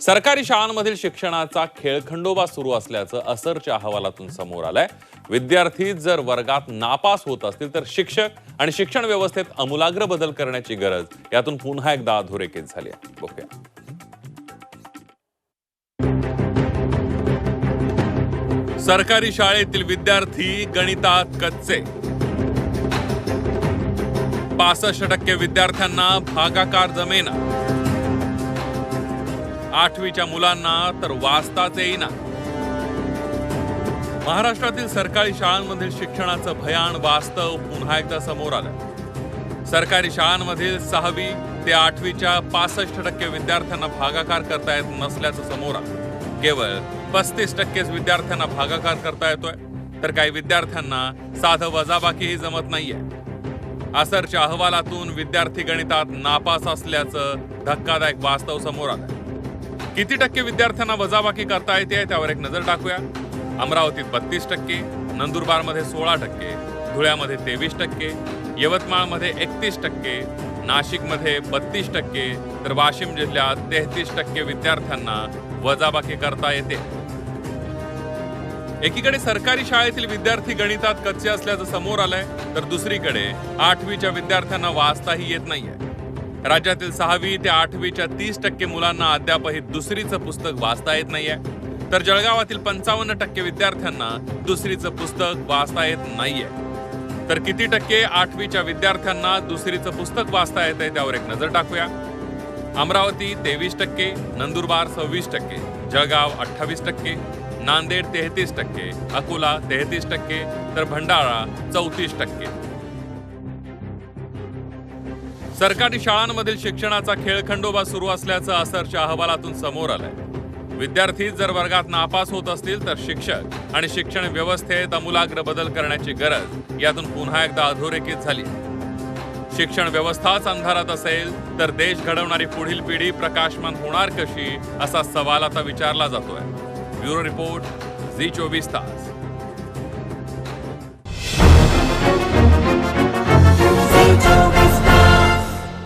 सरकारी शाळांमधील शिक्षणाचा खेळखंडोबा सुरू असल्याचं असरच्या अहवालातून समोर आलंय. विद्यार्थी जर वर्गात नापास होत असतील तर शिक्षक आणि शिक्षण व्यवस्थेत अमूलाग्र बदल करण्याची गरज यातून पुन्हा एकदा अधोरेखित झाली आहे. बघूया. सरकारी शाळेतील विद्यार्थी गणितात कच्चे. पासष्ट टक्के विद्यार्थ्यांना भागाकार जमेना. आठवीच्या मुलांना तर वाचताच येईना. महाराष्ट्रातील सरकारी शाळांमधील शिक्षणाचं भयान वास्तव पुन्हा एकदा समोर आलं. सरकारी शाळांमधील सहावी ते आठवीच्या पासष्ट टक्के विद्यार्थ्यांना भागाकार करता येत नसल्याचं समोर आलं. केवळ पस्तीस टक्केच विद्यार्थ्यांना भागाकार करता येतोय. तर काही विद्यार्थ्यांना साधं वजाबाकीही जमत नाहीये. असरच्या अहवालातून विद्यार्थी गणितात नापास असल्याचं धक्कादायक वास्तव समोर आलं. किती टक्के विद्यार्थ्यांना वजाबाकी करता येते त्यावर एक नजर टाकूया. अमरावतीत बत्तीस टक्के नंदुरबारमध्ये सोळा टक्के धुळ्यामध्ये तेवीस टक्के यवतमाळमध्ये एकतीस टक्के नाशिकमध्ये बत्तीस टक्के तर वाशिम जिल्ह्यात तेहतीस टक्के विद्यार्थ्यांना वजाबाकी करता येते. एकीकडे सरकारी शाळेतील विद्यार्थी गणितात कच्चे असल्याचं समोर आलंय तर दुसरीकडे आठवीच्या विद्यार्थ्यांना वाचताही येत नाहीये. राज्यातील सहावी ते आठवीच्या तीस टक्के मुलांना अद्यापही दुसरीचं पुस्तक वाचता येत नाहीये. तर जळगावातील पंचावन्न टक्के विद्यार्थ्यांना दुसरीचं पुस्तक वाचता येत नाहीये. तर किती टक्के आठवीच्या विद्यार्थ्यांना दुसरीचं पुस्तक वाचता येत आहे त्यावर एक नजर टाकूया. अमरावती तेवीस टक्के नंदुरबार सव्वीस टक्के जळगाव अठ्ठावीस टक्के नांदेड तेहतीस टक्के अकोला तेहतीस टक्के तर भंडारा चौतीस टक्के. सरकारी शाळांमधील शिक्षणाचा खेळखंडोबा सुरू असल्याचं असरच्या अहवालातून समोर आलंय. विद्यार्थी जर वर्गात नापास होत असतील तर शिक्षक आणि शिक्षण व्यवस्थेत अमूलाग्र बदल करण्याची गरज यातून पुन्हा एकदा अधोरेखित झाली. शिक्षण व्यवस्थाच अंधारात असेल तर देश घडवणारी पुढील पिढी प्रकाशमान होणार कशी असा सवाल आता विचारला जातोय. ब्युरो रिपोर्ट झी चोवीस तास.